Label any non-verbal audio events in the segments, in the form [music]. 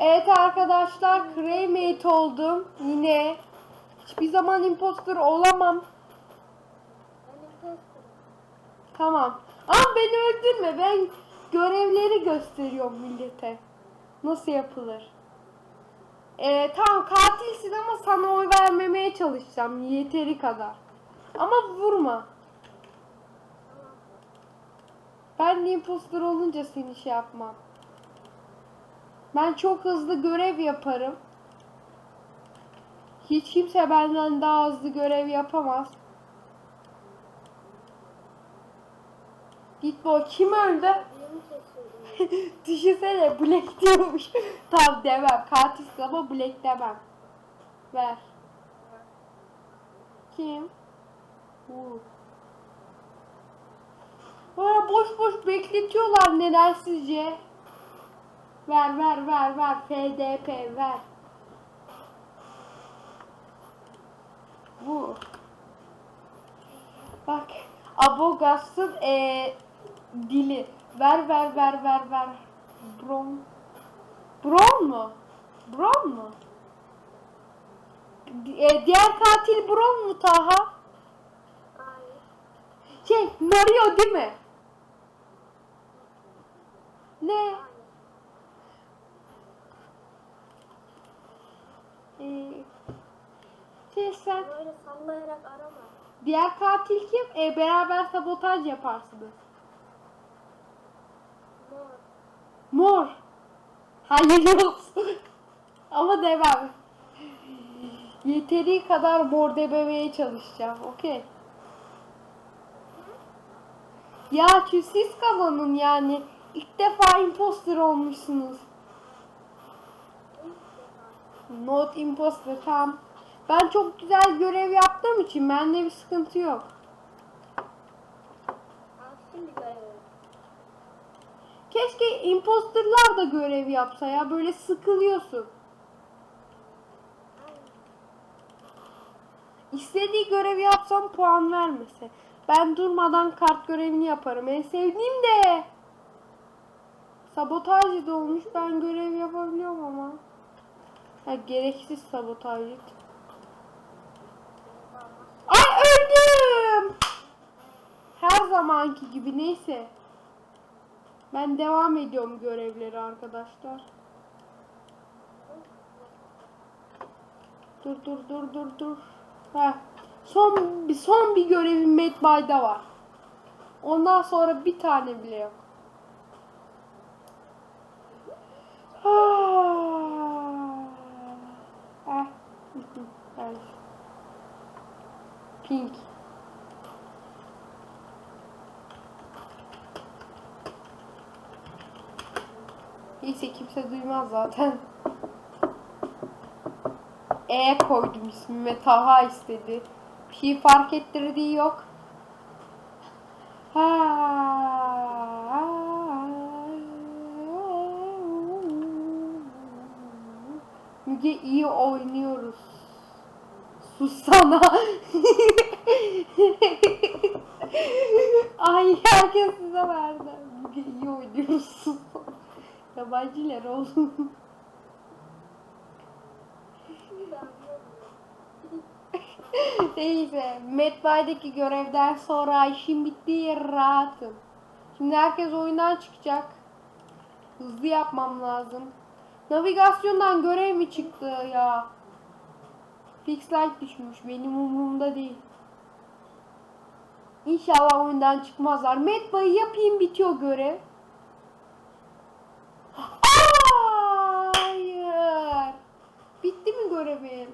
Evet arkadaşlar cremate oldum yine. Hiçbir zaman imposter olamam. Tamam. Ama beni öldürme. Ben görevleri gösteriyorum millete. Nasıl yapılır? Ee, tamam katilsin ama sana oy vermemeye çalışacağım yeteri kadar. Ama vurma. Ben de imposter olunca seni şey yapmam. Ben çok hızlı görev yaparım. Hiç kimse benden daha hızlı görev yapamaz. Git kim öldü? [laughs] Düşünsene Black diyormuş. [laughs] tamam demem. Katilsin ama Black demem. Ver. Kim? Vur. Böyle boş boş bekletiyorlar neden sizce? Ver ver ver ver. FDP ver. Bu. Bak. Abogas'ın eee dili. Ver ver ver ver ver. Bron. Bron mu? Bron mu? E, diğer katil Bron mu Taha? Hayır. Şey Mario değil mi? Ne? Ee, sen Böyle sallayarak arama. diğer katil kim? E, beraber sabotaj yaparsınız. Mor. Mor. Hayır olsun. Ama demem. Yeteri kadar mor dememeye çalışacağım. Okey. Ya çünkü siz kazanın yani. İlk defa imposter olmuşsunuz. Not imposter tamam. Ben çok güzel görev yaptığım için bende bir sıkıntı yok. Keşke imposterlar da görev yapsa ya. Böyle sıkılıyorsun. İstediği görevi yapsam puan vermese. Ben durmadan kart görevini yaparım. En sevdiğim de. Sabotajcı da olmuş. Ben görev yapabiliyorum ama. Ha, gereksiz sabotajcı. Zamanki gibi neyse. Ben devam ediyorum görevleri arkadaşlar. Dur dur dur dur dur. Heh. Son bir son bir görevim Medbay'da var. Ondan sonra bir tane bile yok. Ah. Ay. [laughs] Pink. Neyse kimse duymaz zaten. E koydum ismime Taha istedi. Bir şey fark ettirdiği yok. Ha. Müge iyi oynuyoruz. Sussana. Ay herkes size verdi. Müge iyi oynuyoruz. Yabancılar oğlum. Neyse, Medbay'daki görevden sonra işim bitti, rahatım. Şimdi herkes oyundan çıkacak. Hızlı yapmam lazım. Navigasyondan görev mi çıktı ya? Fix light düşmüş, benim umurumda değil. İnşallah oyundan çıkmazlar. Medbay'ı yapayım bitiyor görev. Hayır. Bitti mi görevim?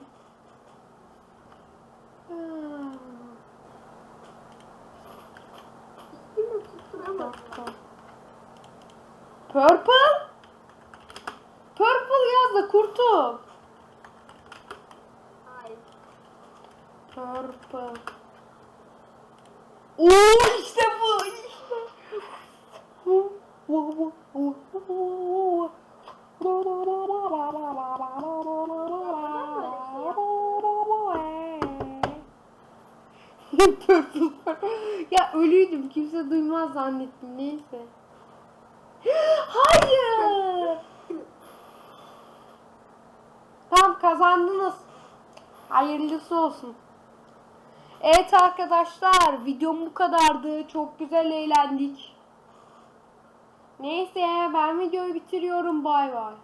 Purple? Purple yaz da kurtul. Hayır. Purple. Oo [laughs] ya ölüydüm kimse duymaz zannettim neyse. Hayır. kazandınız. Hayırlısı olsun. Evet arkadaşlar videom bu kadardı. Çok güzel eğlendik. Neyse ben videoyu bitiriyorum. Bay bay.